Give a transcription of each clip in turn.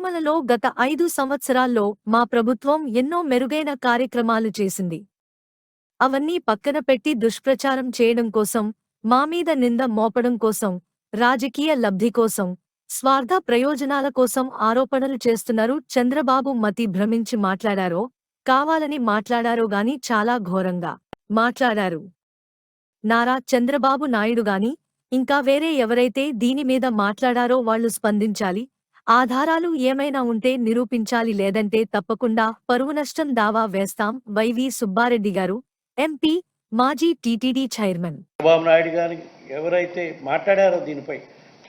తిరుమలలో గత ఐదు సంవత్సరాల్లో మా ప్రభుత్వం ఎన్నో మెరుగైన కార్యక్రమాలు చేసింది. అవన్నీ పక్కన పెట్టి దుష్ప్రచారం చేయడం కోసం మా మీద నింద మోపడం కోసం రాజకీయ లబ్ధి కోసం స్వార్థ ప్రయోజనాల కోసం ఆరోపణలు చేస్తున్నారు చంద్రబాబు మతి భ్రమించి మాట్లాడారో కావాలని మాట్లాడారో గాని చాలా ఘోరంగా మాట్లాడారు. నారా చంద్రబాబు నాయుడు గాని ఇంకా వేరే ఎవరైతే దీని మీద మాట్లాడారో వాళ్ళు స్పందించాలి ఆధారాలు ఏమైనా ఉంటే నిరూపించాలి లేదంటే తప్పకుండా పరువు నష్టం దావా వేస్తాం. వైవి సుబ్బారెడ్డి గారు ఎంపీ మాజీ టీటీడీ చైర్మన్. చంద్రబాబు నాయుడు గారి ఎవరైతే మాట్లాడారో దీనిపై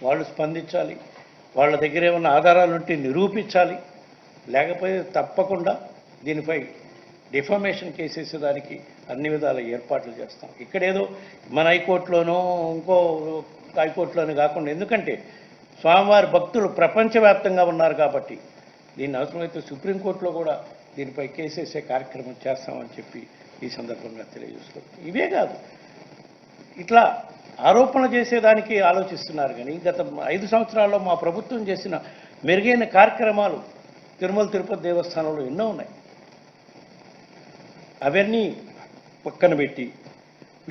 వాళ్ళు స్పందించాలి. వాళ్ళ దగ్గర ఏమైనా ఆధారాలు ఉంటే నిరూపించాలి. లేకపోతే తప్పకుండా దీనిపై డిఫామేషన్ కేసేసే దానికి అన్ని విధాల ఏర్పాట్లు చేస్తాం. ఇక్కడేదో మన హైకోర్టులోనో ఇంకో హైకోర్టులోనో కాకుండా ఎందుకంటే స్వామివారి భక్తులు ప్రపంచవ్యాప్తంగా ఉన్నారు కాబట్టి దీన్ని అవసరమైతే సుప్రీంకోర్టులో కూడా దీనిపై కేసేసే కార్యక్రమం చేస్తామని చెప్పి ఈ సందర్భంగా తెలియజేసుకుంటాం ఇవే కాదు. ఇట్లా ఆరోపణ చేసేదానికి ఆలోచిస్తున్నారు కానీ గత ఐదు సంవత్సరాల్లో మా ప్రభుత్వం చేసిన మెరుగైన కార్యక్రమాలు తిరుమల తిరుపతి దేవస్థానంలో ఎన్నో ఉన్నాయి. అవన్నీ పక్కన పెట్టి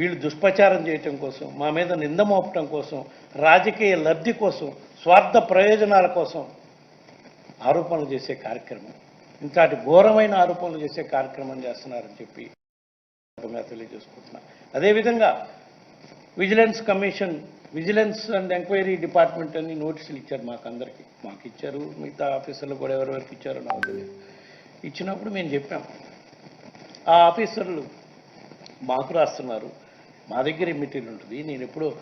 వీళ్ళు దుష్ప్రచారం చేయటం కోసం మా మీద నింద మోపటం కోసం రాజకీయ లబ్ధి కోసం స్వార్థ ప్రయోజనాల కోసం ఆరోపణలు చేసే కార్యక్రమం. ఇంతటి ఘోరమైన ఆరోపణలు చేసే కార్యక్రమం చేస్తున్నారని చెప్పి తెలియజేసుకుంటున్నా. అదేవిధంగా vigilance commission vigilance and enquiry department అని నోటీసులు ఇచ్చారు మాకు అందరికీ మాకు ఇచ్చారు మిగతా ఆఫీసర్లు కూడా ఎవరెవరికి ఇచ్చారో నాకు తెలియదు. ఇచ్చినప్పుడు మేము చెప్పాం. ఆ ఆఫీసర్లు మాకు రాస్తున్నారు. మా దగ్గర ఈ ఉంటుంది. నేను ఎప్పుడు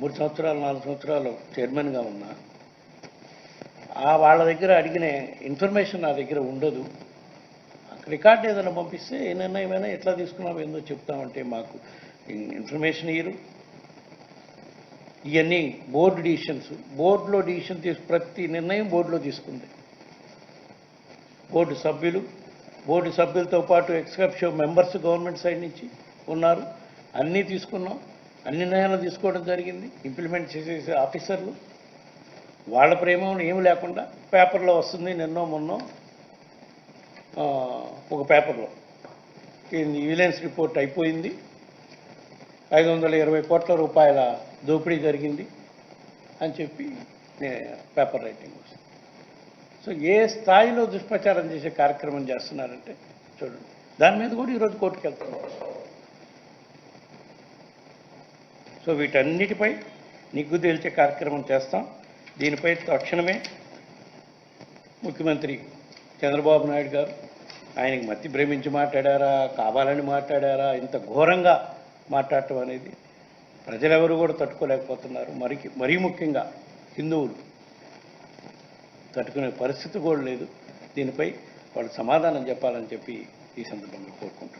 మూడు సంవత్సరాలు నాలుగు సంవత్సరాలు చైర్మన్గా ఉన్నా. ఆ వాళ్ళ దగ్గర అడిగిన ఇన్ఫర్మేషన్ నా దగ్గర ఉండదు. రికార్డ్ ఏదైనా పంపిస్తే ఏ నిర్ణయమైనా ఎట్లా తీసుకున్నాం ఏందో చెప్తామంటే మాకు ఇన్ఫర్మేషన్ ఇయ్యరు. ఇవన్నీ బోర్డు డిసిషన్స్. బోర్డులో డిసిషన్ తీసు ప్రతి నిర్ణయం బోర్డులో తీసుకుంది. బోర్డు సభ్యులు బోర్డు సభ్యులతో పాటు ఎక్స్కప్షో మెంబర్స్ గవర్నమెంట్ సైడ్ నుంచి ఉన్నారు. అన్నీ తీసుకున్నాం. అన్ని నిర్ణయాలు తీసుకోవడం జరిగింది. ఇంప్లిమెంట్ చేసే ఆఫీసర్లు. వాళ్ళ ప్రేమను ఏమి లేకుండా పేపర్లో వస్తుంది నిన్నో మొన్నో ఒక పేపర్లో. విజిలెన్స్ రిపోర్ట్ అయిపోయింది. ఐదు వందల ఇరవై కోట్ల రూపాయల దోపిడీ జరిగింది అని చెప్పి పేపర్ రైటింగ్ వస్తుంది. సో ఏ స్థాయిలో దుష్ప్రచారం చేసే కార్యక్రమం చేస్తున్నారంటే చూడండి. దాని మీద కూడా ఈరోజు కోర్టుకు వెళ్తున్నాం సో వీటన్నిటిపై నిగ్గు తేల్చే కార్యక్రమం చేస్తాం. దీనిపై తక్షణమే ముఖ్యమంత్రి చంద్రబాబు నాయుడు గారు ఆయనకి మతి భ్రమించి మాట్లాడారా కావాలని మాట్లాడారా ఇంత ఘోరంగా మాట్లాడటం అనేది ప్రజలెవరు కూడా తట్టుకోలేకపోతున్నారు. మరికి మరీ ముఖ్యంగా హిందువులు తట్టుకునే పరిస్థితి కూడా లేదు. దీనిపై వాళ్ళు సమాధానం చెప్పాలని చెప్పి ఈ సందర్భంగా కోరుకుంటున్నాను